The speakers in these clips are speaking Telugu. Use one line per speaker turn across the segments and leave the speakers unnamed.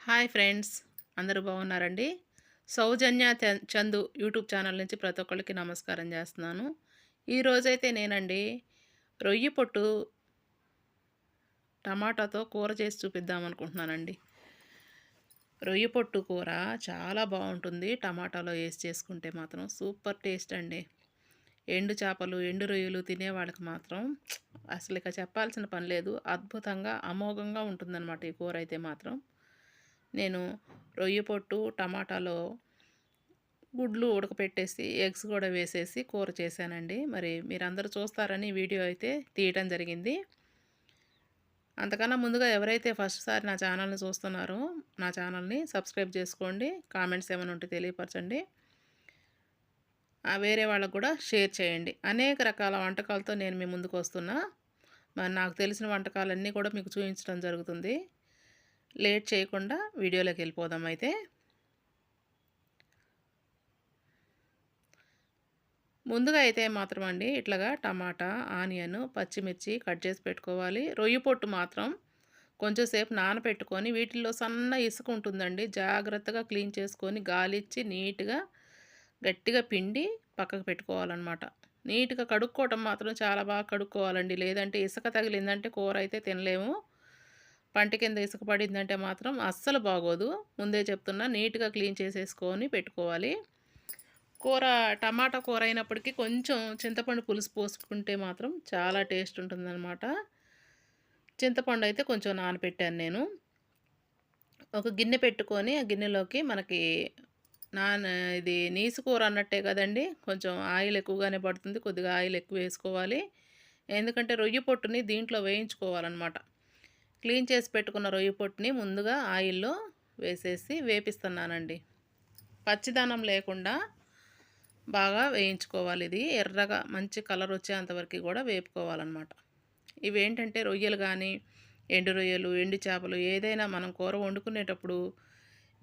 హాయ్ ఫ్రెండ్స్ అందరూ బాగున్నారండి? సౌజన్య చందు యూట్యూబ్ ఛానల్ నుంచి ప్రతి ఒక్కరికి నమస్కారం చేస్తున్నాను. ఈరోజైతే నేనండి రొయ్యి పొట్టు టమాటాతో కూర చేసి చూపిద్దాం అనుకుంటున్నానండి. రొయ్యి పొట్టు కూర చాలా బాగుంటుంది. టమాటాలో వేసి చేసుకుంటే మాత్రం సూపర్ టేస్ట్ అండి. ఎండు చేపలు ఎండు రొయ్యలు తినే వాళ్ళకి మాత్రం అసలు ఇక చెప్పాల్సిన పని లేదు. అద్భుతంగా అమోఘంగా ఉంటుందన్నమాట ఈ కూర అయితే మాత్రం. నేను రొయ్య పొట్టు టమాటాలో గుడ్లు ఉడకపెట్టేసి ఎగ్స్ కూడా వేసేసి కూర చేశానండి. మరి మీరందరూ చూస్తారని వీడియో అయితే తీయటం జరిగింది. అంతకన్నా ముందుగా ఎవరైతే ఫస్ట్ సారి నా ఛానల్ని చూస్తున్నారో నా ఛానల్ని సబ్స్క్రైబ్ చేసుకోండి. కామెంట్స్ ఏమైనా ఉంటే తెలియపరచండి. ఆ వేరే వాళ్ళకు కూడా షేర్ చేయండి. అనేక రకాల వంటకాలతో నేను మీ ముందుకు వస్తున్నా. మరి నాకు తెలిసిన వంటకాలన్నీ కూడా మీకు చూపించడం జరుగుతుంది. లేట్ చేయకుండా వీడియోలోకి వెళ్ళిపోదాం అయితే. ముందుగా అయితే మాత్రం అండి ఇట్లాగా టమాటా ఆనియన్ పచ్చిమిర్చి కట్ చేసి పెట్టుకోవాలి. రొయ్యి పొట్టు మాత్రం కొంచెంసేపు నానబెట్టుకొని వీటిల్లో సన్న ఇసుక ఉంటుందండి. జాగ్రత్తగా క్లీన్ చేసుకొని గాలిచ్చి నీట్గా గట్టిగా పిండి పక్కకు పెట్టుకోవాలన్నమాట. నీట్గా కడుక్కోవటం మాత్రం చాలా బాగా కడుక్కోవాలండి. లేదంటే ఇసుక తగిలిందంటే కూర అయితే తినలేము. పంట కింద ఇసుక పడిందంటే మాత్రం అస్సలు బాగోదు. ముందే చెప్తున్నా నీట్గా క్లీన్ చేసేసుకొని పెట్టుకోవాలి. కూర టమాటా కూర అయినప్పటికీ కొంచెం చింతపండు పులుసు పోసుకుంటే మాత్రం చాలా టేస్ట్ ఉంటుందన్నమాట. చింతపండు అయితే కొంచెం నానపెట్టాను నేను. ఒక గిన్నె పెట్టుకొని ఆ గిన్నెలోకి మనకి నాన్ ఇది నీసు కూర అన్నట్టే కదండి. కొంచెం ఆయిల్ ఎక్కువగానే పడుతుంది కొద్దిగా ఆయిల్ ఎక్కువ వేసుకోవాలి. ఎందుకంటే రొయ్యి పొట్టుని దీంట్లో వేయించుకోవాలన్నమాట. క్లీన్ చేసి పెట్టుకున్న రొయ్య పొట్టుని ముందుగా ఆయిల్లో వేసేసి వేపిస్తున్నానండి. పచ్చిదనం లేకుండా బాగా వేయించుకోవాలి ఇది. ఎర్రగా మంచి కలర్ వచ్చేంతవరకు కూడా వేపుకోవాలన్నమాట. ఇవేంటంటే రొయ్యలు కానీ ఎండు రొయ్యలు ఎండు చేపలు ఏదైనా మనం కూర వండుకునేటప్పుడు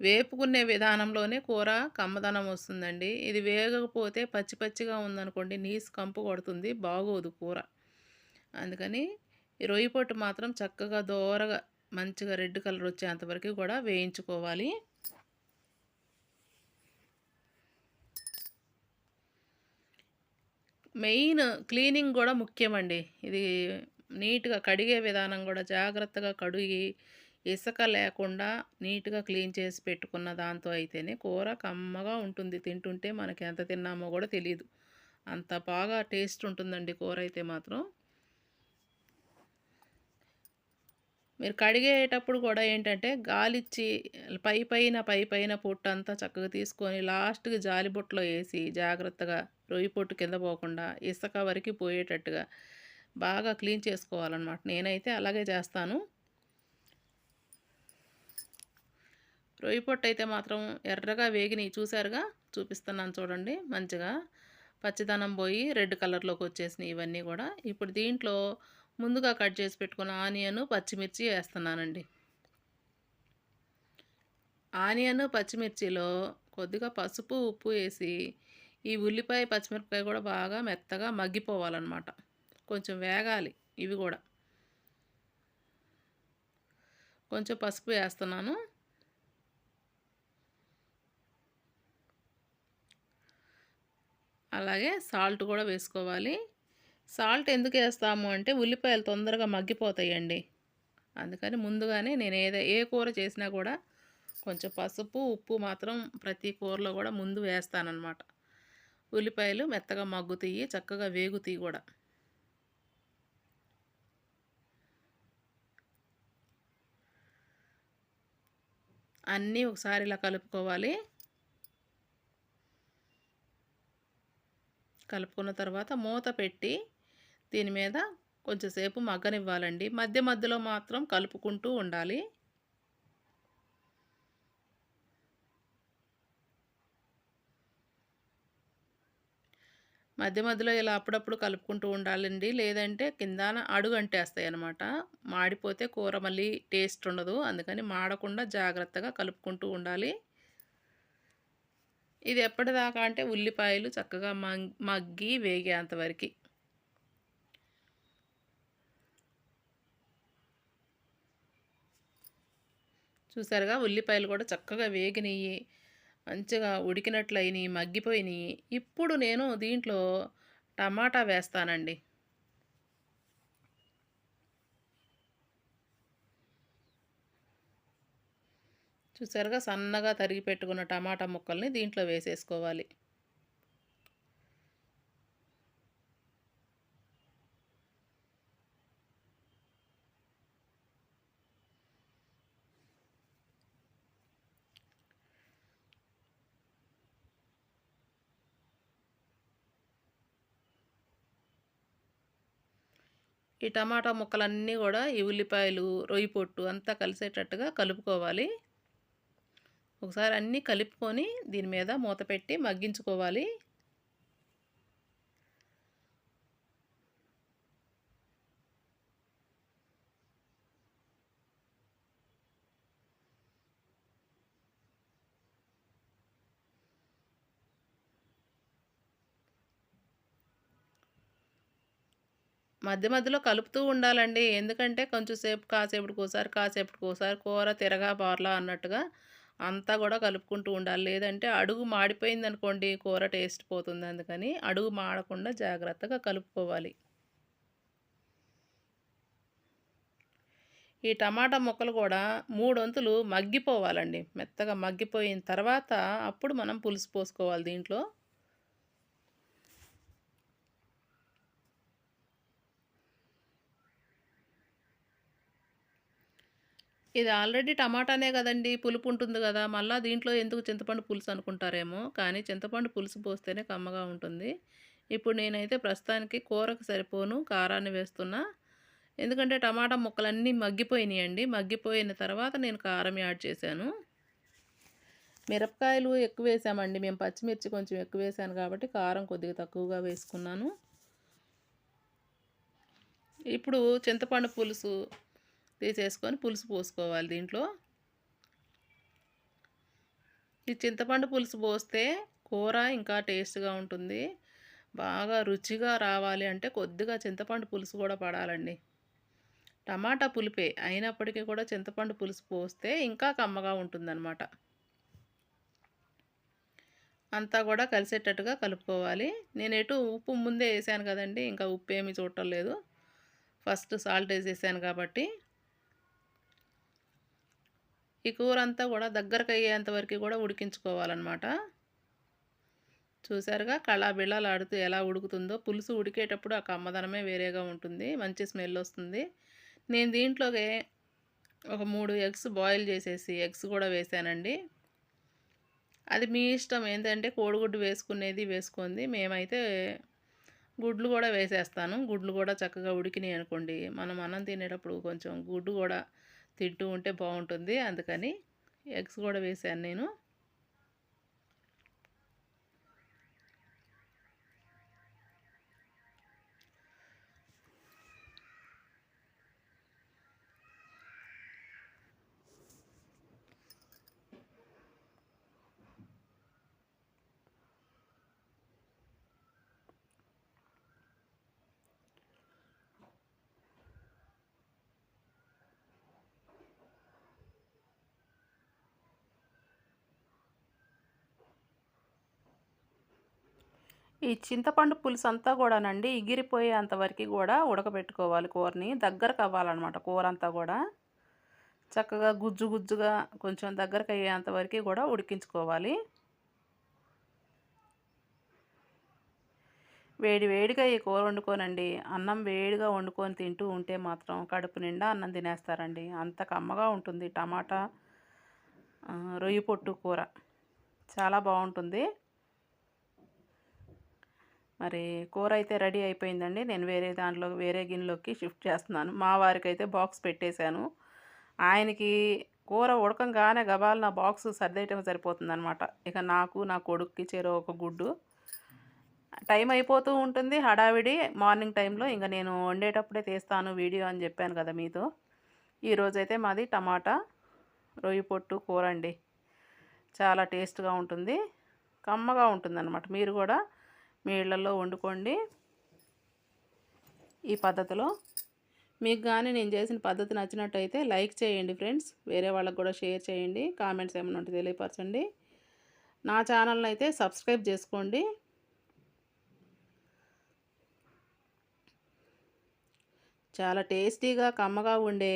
వేపుకునే విధానంలోనే కూర కమ్మదనం వస్తుందండి. ఇది వేగకపోతే పచ్చి పచ్చిగా ఉందనుకోండి నీసు కంపు కొడుతుంది బాగోదు కూర. అందుకని ఈ రొయ్యి పొట్టు మాత్రం చక్కగా దోరగా మంచిగా రెడ్ కలర్ వచ్చేంతవరకు కూడా వేయించుకోవాలి. మెయిన్ క్లీనింగ్ కూడా ముఖ్యమండి. ఇది నీట్గా కడిగే విధానం కూడా జాగ్రత్తగా కడిగి ఇసుక లేకుండా నీట్గా క్లీన్ చేసి పెట్టుకున్న దాంతో అయితేనే కూర కమ్మగా ఉంటుంది. తింటుంటే మనకి ఎంత తిన్నామో కూడా తెలియదు అంత బాగా టేస్ట్ ఉంటుందండి కూర అయితే మాత్రం. మీరు కడిగేటప్పుడు కూడా ఏంటంటే గాలిచ్చి పై పైన పై పైన పొట్టు అంతా చక్కగా తీసుకొని లాస్ట్కి జాలి బుట్టలో వేసి జాగ్రత్తగా రొయ్యి పొట్టు కింద పోకుండా ఇసుక వరకు పోయేటట్టుగా బాగా క్లీన్ చేసుకోవాలన్నమాట. నేనైతే అలాగే చేస్తాను. రొయ్యి పొట్టు అయితే మాత్రం ఎర్రగా వేగినాయి చూసారుగా చూపిస్తున్నాను చూడండి మంచిగా. పచ్చిదనం పోయి రెడ్ కలర్లోకి వచ్చేసినాయి ఇవన్నీ కూడా. ఇప్పుడు దీంట్లో ముందుగా కట్ చేసి పెట్టుకున్న ఆనియన్ పచ్చిమిర్చి వేస్తున్నానండి. ఆనియన్ పచ్చిమిర్చిలో కొద్దిగా పసుపు ఉప్పు వేసి ఈ ఉల్లిపాయ పచ్చిమిరపకాయ కూడా బాగా మెత్తగా మగ్గిపోవాలన్నమాట. కొంచెం వేగాలి ఇవి కూడా. కొంచెం పసుపు వేస్తున్నాను. అలాగే సాల్ట్ కూడా వేసుకోవాలి. సాల్ట్ ఎందుకు వేస్తాము అంటే ఉల్లిపాయలు తొందరగా మగ్గిపోతాయండి. అందుకని ముందుగానే నేను ఏదో ఏ కూర చేసినా కూడా కొంచెం పసుపు ఉప్పు మాత్రం ప్రతి కూరలో కూడా ముందు వేస్తానన్నమాట. ఉల్లిపాయలు మెత్తగా మగ్గుతాయి చక్కగా వేగుతాయి కూడా. అన్నీ ఒకసారి ఇలా కలుపుకోవాలి. కలుపుకున్న తర్వాత మూత పెట్టి దీని మీద కొంచెంసేపు మగ్గనివ్వాలండి. మధ్య మధ్యలో మాత్రం కలుపుకుంటూ ఉండాలి. మధ్య మధ్యలో ఇలా అప్పుడప్పుడు కలుపుకుంటూ ఉండాలండి. లేదంటే కిందాన అడుగు అంటేస్తాయి అనమాట మాడిపోతే కూర మళ్ళీ టేస్ట్ ఉండదు. అందుకని మాడకుండా జాగ్రత్తగా కలుపుకుంటూ ఉండాలి. ఇది ఎప్పటిదాకా అంటే ఉల్లిపాయలు చక్కగా మగ్గి వేగేంతవరకు చూసారుగా? ఉల్లిపాయలు కూడా చక్కగా వేగినయి మంచిగా ఉడికినట్లు అయినాయి మగ్గిపోయినాయి ఇప్పుడు నేను దీంట్లో టమాటా వేస్తానండి. చూసారుగా? సన్నగా తరిగి పెట్టుకున్న టమాటా ముక్కల్ని దీంట్లో వేసేసుకోవాలి. ఈ టమాటా ముక్కలన్నీ కూడా ఈ ఉల్లిపాయలు రొయ్యి పొట్టు అంతా కలిసేటట్టుగా కలుపుకోవాలి. ఒకసారి అన్నీ కలుపుకొని దీని మీద మూత పెట్టి మగ్గించుకోవాలి. మధ్య మధ్యలో కలుపుతూ ఉండాలండి. ఎందుకంటే కొంచెం సేపు కాసేపటికోసారి కాసేపటికోసారి కూర తిరగా బార్లా అన్నట్టుగా అంతా కూడా కలుపుకుంటూ ఉండాలి. లేదంటే అడుగు మాడిపోయింది అనుకోండి కూర టేస్ట్ పోతుంది అందుకని అడుగు మాడకుండా జాగ్రత్తగా కలుపుకోవాలి. ఈ టమాటా ముక్కలు కూడా మూడొంతులు మగ్గిపోవాలండి. మెత్తగా మగ్గిపోయిన తర్వాత అప్పుడు మనం పులుసు పోసుకోవాలి దీంట్లో. ఇది ఆల్రెడీ టమాటానే కదండి పులుపు ఉంటుంది కదా మళ్ళీ దీంట్లో ఎందుకు చింతపండు పులుసు అనుకుంటారేమో. కానీ చింతపండు పులుసు పోస్తేనే కమ్మగా ఉంటుంది. ఇప్పుడు నేనైతే ప్రస్తుతానికి కూరకు సరిపోను కారాన్ని వేస్తున్నా. ఎందుకంటే టమాటా ముక్కలన్నీ మగ్గిపోయినాయండి. మగ్గిపోయిన తర్వాత నేను కారం యాడ్ చేశాను. మిరపకాయలు ఎక్కువ వేసామండి. మేము పచ్చిమిర్చి కొంచెం ఎక్కువ వేసాను కాబట్టి కారం కొద్దిగా తక్కువగా వేసుకున్నాను. ఇప్పుడు చింతపండు పులుసు తీసేసుకొని పులుసు పోసుకోవాలి దీంట్లో. ఈ చింతపండు పులుసు పోస్తే కూర ఇంకా టేస్ట్గా ఉంటుంది. బాగా రుచిగా రావాలి అంటే కొద్దిగా చింతపండు పులుసు కూడా పడాలండి. టమాటా పులిపే అయినప్పటికీ కూడా చింతపండు పులుసు పోస్తే ఇంకా కమ్మగా ఉంటుందన్నమాట. అంతా కూడా కలిసేటట్టుగా కలుపుకోవాలి. నేను ఎటు ఉప్పు ముందే వేసాను కదండి ఇంకా ఉప్పు ఏమీ చూడటం లేదు. ఫస్ట్ సాల్ట్ వేసేసాను కాబట్టి ఈ కూర అంతా కూడా దగ్గరకు అయ్యేంత వరకు కూడా ఉడికించుకోవాలన్నమాట. చూసారుగా? కళాబిళ్ళలు ఆడుతూ ఎలా ఉడుకుతుందో. పులుసు ఉడికేటప్పుడు ఆ కమ్మదనమే వేరేగా ఉంటుంది. మంచి స్మెల్ వస్తుంది. నేను దీంట్లోకి ఒక మూడు ఎగ్స్ బాయిల్ చేసేసి ఎగ్స్ కూడా వేసానండి. అది మీ ఇష్టం. ఏంటంటే కోడిగుడ్డు వేసుకునేది వేసుకుంది మేమైతే గుడ్లు కూడా వేసేస్తాను. గుడ్లు కూడా చక్కగా ఉడికినాయి అనుకోండి. మనం అన్నం తినేటప్పుడు కొంచెం గుడ్డు కూడా తింటూ ఉంటే బాగుంటుంది. అందుకని ఎగ్స్ కూడా వేసాను నేను. ఈ చింతపండు పులుసు అంతా కూడానండి ఇగిరిపోయేంతవరకు కూడా ఉడకబెట్టుకోవాలి కూరని. దగ్గరకు అవ్వాలన్నమాట కూర అంతా కూడా. చక్కగా గుజ్జు గుజ్జుగా కొంచెం దగ్గరకు అయ్యేంతవరకు కూడా ఉడికించుకోవాలి. వేడి వేడిగా ఈ కూర వండుకోనండి. అన్నం వేడిగా వండుకొని తింటూ ఉంటే మాత్రం కడుపు నిండా అన్నం తినేస్తారండి. అంత కమ్మగా ఉంటుంది టమాటా రొయ్యి పొట్టు కూర. చాలా బాగుంటుంది. మరి కూర అయితే రెడీ అయిపోయిందండి. నేను వేరే దాంట్లో వేరే గిన్నెలోకి షిఫ్ట్ చేస్తున్నాను. మా వారికి అయితే బాక్స్ పెట్టేశాను. ఆయనకి కూర ఉడకంగానే గబాల్ నా బాక్స్ సర్దేయటం సరిపోతుందనమాట ఇక నాకు నా కొడుక్కి చేరో ఒక గుడ్డు. టైం అయిపోతూ ఉంటుంది హడావిడి. మార్నింగ్ టైంలో ఇంకా నేను వండేటప్పుడే తీస్తాను వీడియో అని చెప్పాను కదా మీతో. ఈరోజైతే మాది టమాటా రొయ్యి పొట్టు కూర అండి. చాలా టేస్ట్గా ఉంటుంది. కమ్మగా ఉంటుంది మీరు కూడా మీ ఇళ్ళలో వండుకోండి. ఈ పద్ధతిలో మీకు కానీ నేను చేసిన పద్ధతి నచ్చినట్టయితే లైక్ చేయండి ఫ్రెండ్స్. వేరే వాళ్ళకు కూడా షేర్ చేయండి. కామెంట్స్ ఏమైనా ఉంటే తెలియపరచండి. నా ఛానల్ని అయితే సబ్స్క్రైబ్ చేసుకోండి. చాలా టేస్టీగా కమ్మగా ఉండే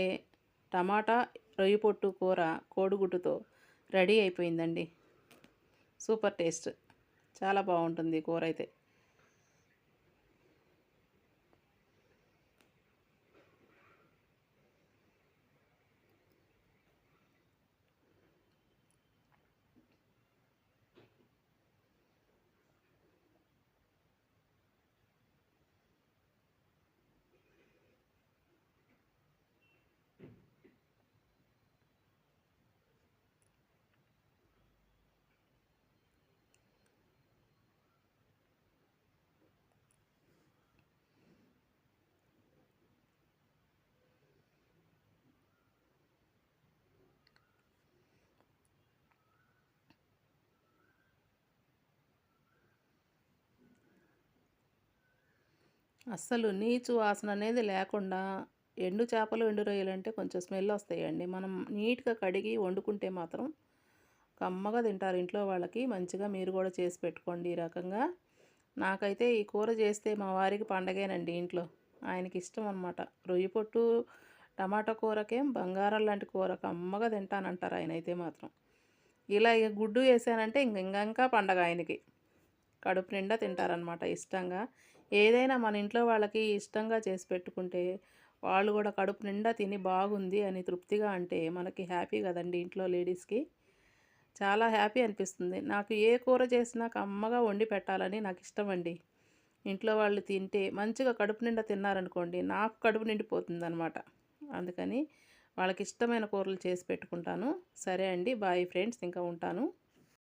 టమాటా రొయ్యి పొట్టు కూర కోడిగుడ్డుతో రెడీ అయిపోయిందండి. Super taste. చాలా బాగుంటుంది కూర అయితే. అస్సలు నీచు వాసన అనేది లేకుండా ఎండు చేపలు ఎండు రొయ్యలు అంటే కొంచెం స్మెల్ వస్తాయండి. మనం నీట్గా కడిగి వండుకుంటే మాత్రం కమ్మగా తింటారు ఇంట్లో వాళ్ళకి. మంచిగా మీరు కూడా చేసి పెట్టుకోండి ఈ రకంగా. నాకైతే ఈ కూర చేస్తే మా వారికి పండగేనండి ఇంట్లో. ఆయనకి ఇష్టం అనమాట రొయ్యి పొట్టు టమాటా కూరకేం బంగారం లాంటి కూర కమ్మగా తింటానంటారు ఆయన అయితే మాత్రం. ఇలా ఇక గుడ్డు వేసానంటే ఇంక ఇంకా పండగ ఆయనకి. కడుపు నిండా తింటారనమాట ఇష్టంగా. ఏదైనా మన ఇంట్లో వాళ్ళకి ఇష్టంగా చేసి పెట్టుకుంటే వాళ్ళు కూడా కడుపు నిండా తిని బాగుంది అని తృప్తిగా అంటే మనకి హ్యాపీ కదండి ఇంట్లో లేడీస్కి. చాలా హ్యాపీ అనిపిస్తుంది. నాకు ఏ కూర చేసినా కమ్మగా వండి పెట్టాలని నాకు ఇష్టం అండి. ఇంట్లో వాళ్ళు తింటే మంచిగా కడుపు నిండా తిన్నారనుకోండి నాకు కడుపు నిండిపోతుంది అనమాట అందుకని వాళ్ళకి ఇష్టమైన కూరలు చేసి పెట్టుకుంటాను. సరే అండి బాయ్ ఫ్రెండ్స్ ఇంకా ఉంటాను.